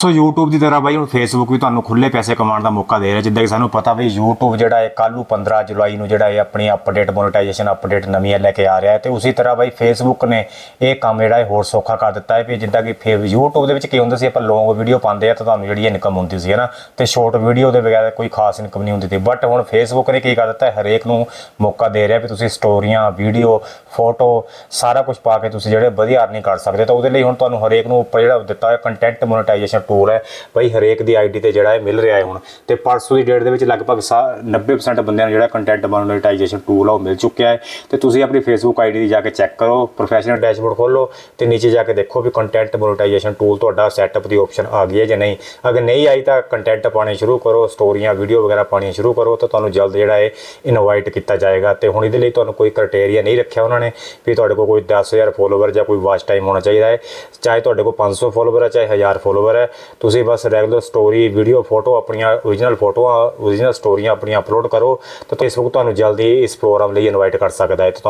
ਸੋ YouTube ਦੀ ਤਰ੍ਹਾਂ ਬਾਈ, ਹੁਣ Facebook ਵੀ ਤੁਹਾਨੂੰ ਖੁੱਲੇ ਪੈਸੇ ਕਮਾਉਣ ਦਾ ਮੌਕਾ ਦੇ ਰਿਹਾ, ਜਿੱਦਾਂ ਕਿ ਸਾਨੂੰ ਪਤਾ ਵੀ YouTube ਜਿਹੜਾ ਹੈ ਕੱਲ ਨੂੰ 15 ਜੁਲਾਈ ਨੂੰ ਜਿਹੜਾ ਇਹ ਆਪਣੀ ਅਪਡੇਟ ਮੋਨੇਟਾਈਜੇਸ਼ਨ ਅਪਡੇਟ ਨਵੀਂ ਲੈ ਕੇ ਆ ਰਿਹਾ ਹੈ, ਤੇ ਉਸੇ ਤਰ੍ਹਾਂ ਬਾਈ Facebook ਨੇ ਇਹ ਕੰਮ ਜਿਹੜਾ ਹੈ ਹੋਰ ਸੌਖਾ ਕਰ ਦਿੱਤਾ ਹੈ, ਵੀ ਜਿੱਦਾਂ ਕਿ ਫੇ- YouTube ਦੇ ਵਿੱਚ ਕੀ ਹੁੰਦਾ ਸੀ, ਆਪਾਂ ਲੌਂਗ ਵੀਡੀਓ ਪਾਉਂਦੇ ਆ ਤਾਂ ਤੁਹਾਨੂੰ ਜਿਹੜੀ ਇਨਕਮ ਹੁੰਦੀ ਸੀ, ਹੈ ਨਾ, ਤੇ ਸ਼ਾਰਟ ਵੀਡੀਓ ਦੇ ਬਗੈਰ ਕੋਈ ਖਾਸ ਇਨਕਮ ਨਹੀਂ ਹੁੰਦੀ ਸੀ ਬਟ ਹੁਣ Facebook ਨੇ ਕੀ ਕਰ ਦਿੱਤਾ ਹੈ, ਹਰੇਕ ਨੂੰ ਮੌਕਾ ਦੇ ਰਿਹਾ ਵੀ ਤੁਸੀਂ ਸਟੋਰੀਆਂ ਵੀਡੀਓ ਫੋਟੋ ਸਾਰਾ ਕੁਝ ਪਾ ਕੇ ਤੁਸੀਂ ਜਿਹੜੇ ਵਧੀਆ ਅਰਨਿੰਗ ਕਰ ਸਕਦੇ ਤਾਂ ਉਹਦੇ ਲਈ ਹੁਣ ਤੁਹਾਨੂੰ ਹਰੇਕ ਨੂੰ ਉੱਪਰ ਜਿਹੜਾ ਦਿੱਤਾ ਹੋਇਆ ਕੰਟੈਂਟ ਮੋਨੇਟਾਈਜੇਸ਼ਨ ਟੂਲ ਹੈ। ਬਈ ਹਰੇਕ ਦੀ ਆਈਡੀ ਤੇ ਜਿਹੜਾ ਹੈ ਮਿਲ ਰਿਹਾ ਹੈ ਹੁਣ। ਤੇ ਪਰਸੋਂ ਦੀ ਡੇਟ ਦੇ ਵਿੱਚ ਲਗਭਗ ਸਾ- 90% ਬੰਦਿਆਂ ਨੂੰ ਜਿਹੜਾ ਕੰਟੈਂਟ ਮੋਨੇਟਾਈਜੇਸ਼ਨ ਟੂਲ ਆ ਉਹ ਮਿਲ ਚੁੱਕਿਆ ਹੈ। ਤੇ ਤੁਸੀਂ ਆਪਣੀ ਫੇਸਬੁੱਕ ਆਈਡੀ ਦੀ ਜਾ ਕੇ ਚੈੱਕ ਕਰੋ ਪ੍ਰੋਫੈਸ਼ਨਲ ਡੈਸ਼ਬੋਰਡ ਖੋਲੋ ਤੇ ਨੀਚੇ ਜਾ ਕੇ ਦੇਖੋ ਵੀ ਕੰਟੈਂਟ ਮੋਨੇਟਾਈਜੇਸ਼ਨ ਟੂਲ ਤੁਹਾਡਾ ਸੈਟਅਪ ਦੀ ਆਪਸ਼ਨ ਆ ਗਈ ਹੈ ਜਾਂ ਨਹੀਂ। ਅਗਰ ਨਹੀਂ ਆਈ ਤਾਂ ਕੰਟੈਂਟ ਪਾਣੇ ਸ਼ੁਰੂ ਕਰੋ ਸਟੋਰੀਆਂ ਵੀਡੀਓ ਵਗੈਰਾ ਪਾਣੀਆਂ ਸ਼ੁਰੂ ਕਰੋ ਤਾਂ ਤੁਹਾਨੂੰ ਜਲਦ ਜਿਹੜਾ ਇਹ ਇਨਵਾਈਟ ਕੀਤਾ ਜਾਏਗਾ। ਤੇ ਹੁਣ ਇਹਦੇ ਲਈ ਤੁਹਾਨੂੰ ਕੋਈ ਕ੍ਰਾਈਟੇਰੀਆ ਨਹੀਂ ਰੱਖਿਆ ਉਹਨਾਂ ਨੇ ਵੀ ਤੁਹਾਡੇ ਕੋਲ ਕੋਈ 10000 ਫੋਲੋਵਰ ਜਾਂ ਕੋਈ ਵਾਚ ਟਾਈਮ ਹੋਣਾ ਚਾਹੀਦਾ ਹੈ। ਚਾਹੇ ਤੁਹਾਡੇ ਕੋਲ 500 ਫੋਲੋਵਰ ਹੈ ਚਾਹੇ 1000 ਫੋਲੋਵਰ ਹੈ ਤੁਸੀਂ ਬਸ ਰੈਗੂਲਰ ਸਟੋਰੀ ਵੀਡੀਓ ਫੋਟੋ ਆਪਣੀਆਂ ਓਰੀਜਨਲ ਫੋਟੋਆਂ ਓਰੀਜਨਲ ਸਟੋਰੀਆਂ ਆਪਣੀਆਂ ਅਪਲੋਡ ਕਰੋ ਤਾਂ ਫੇਸਬੁੱਕ ਤੁਹਾਨੂੰ ਜਲਦੀ ਇਸ ਪ੍ਰੋਗਰਾਮ ਲਈ ਇਨਵਾਈਟ ਕਰ ਸਕਦਾ ਹੈ।